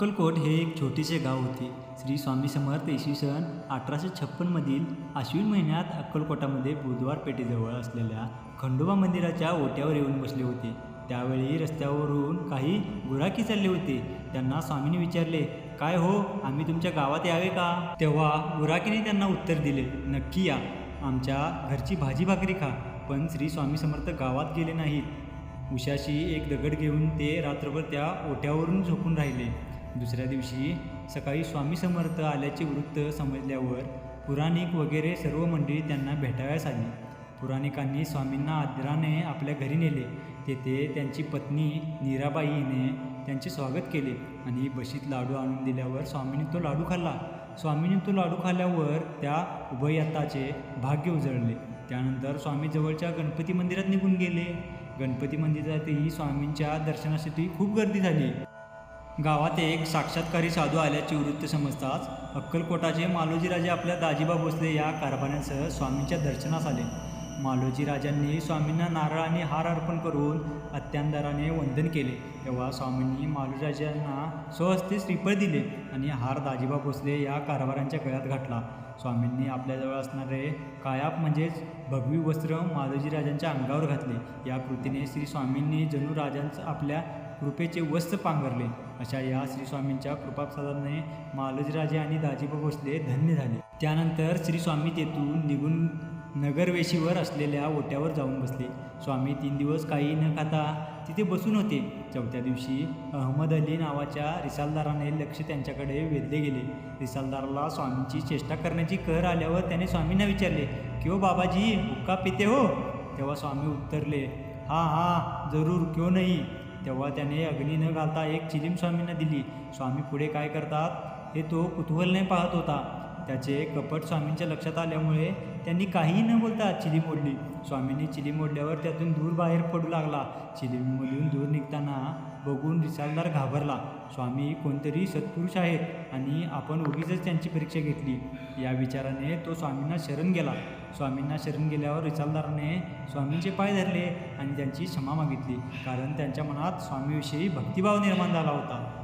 अक्कलकोट हे एक छोटेसे गाव होते. श्री स्वामी समर्थ इसवी सन अठराशे छप्पनमधील आश्विन महिन्यात अक्कलकोटामध्ये बुधवार पेठेजवळ असलेल्या खंडोबा मंदिराच्या ओट्यावर येऊन बसले होते. त्यावेळी रस्त्यावरून काही गुराखी चालले होते. त्यांना स्वामींनी विचारले काय हो आम्ही तुमच्या गावात यावे का? तेव्हा गुराखीने त्यांना उत्तर दिले नक्की या आमच्या घरची भाजी भाकरी खा पण श्री स्वामी समर्थ गावात गेले नाहीत. उशाशी एक दगड घेऊन ते रात्रभर त्या ओट्यावरून झोपून राहिले. दुसऱ्या दिवशी सकाळी स्वामी समर्थ आल्याचे वृत्त समजल्यावर पुराणिक वगैरे सर्व मंडळी त्यांना भेटाव्यास आली. पुराणिकांनी स्वामींना आदराने आपल्या घरी नेले. तेथे त्यांची पत्नी नीराबाईने त्यांचे स्वागत केले आणि बशीत लाडू आणून दिल्यावर स्वामींनी तो लाडू खाल्ला. स्वामींनी तो लाडू खाल्ल्यावर त्या उभयताचे भाग्य उजळले. त्यानंतर स्वामी जवळच्या गणपती मंदिरात निघून गेले. गणपती मंदिरातही स्वामींच्या दर्शनासाठी खूप गर्दी झाली. गावात एक साक्षात्कारी साधू आल्याचे वृत्त समजताच अक्कलकोटाचे मालोजीराजे आपल्या दाजीबा भोसले या कारभाऱ्यांसह स्वामींच्या दर्शनास आले. मालोजीराजांनी स्वामींना नारळ आणि हार अर्पण करून अत्यांदराने वंदन केले. तेव्हा स्वामींनी मालोजीराजांना स्वहस्ते श्रीफळ दिले आणि हार दाजीबा भोसले या कारभारांच्या गळ्यात घातला. स्वामींनी आपल्याजवळ असणारे कायाप म्हणजेच भगवी वस्त्र मालोजीराजांच्या अंगावर घातले. या कृतीने श्री स्वामींनी जणू राजांचं आपल्या कृपेचे वस्त्र पांघरले. अशा या श्री स्वामींच्या कृपाप्रसादाने मालोजीराजे आणि दाजीबा भोसले धन्य झाले. त्यानंतर श्री स्वामी तेथून निघून नगरवेशीवर असलेल्या ओट्यावर जाऊन बसले. स्वामी तीन दिवस काही न खाता तिथे बसून होते. चौथ्या दिवशी अहमद अली नावाच्या रिसालदाराने लक्ष त्यांच्याकडे वेधले गेले. रिसालदाराला स्वामींची चेष्टा करण्याची कर आल्यावर त्याने स्वामींना विचारले क्यो बाबाजी हुक्का पिते हो? तेव्हा स्वामी उत्तरले हा हा जरूर क्यो नाही? तेव्हा त्याने अग्नी न घालता एक चिलीम स्वामींना दिली. स्वामी पुढे काय करतात? हे तो कुतूहलने पाहत होता. त्याचे कपट स्वामींच्या लक्षात आल्यामुळे त्यांनी काहीही न बोलता चिली मोडली. स्वामींनी चिली मोडल्यावर त्यातून दूर बाहेर पडू लागला. चिलीमधून दूर निघताना बघून रिसालदार घाबरला. स्वामी कोणतरी सत्पुरुष आहेत आणि आपण उगीच त्यांची परीक्षा घेतली. या विचाराने तो स्वामींना शरण गेला. स्वामींना शरण गेल्यावर रिसालदाराने स्वामींचे पाय धरले आणि त्यांची क्षमा मागितली. कारण त्यांच्या मनात स्वामीविषयी भक्तिभाव निर्माण झाला होता.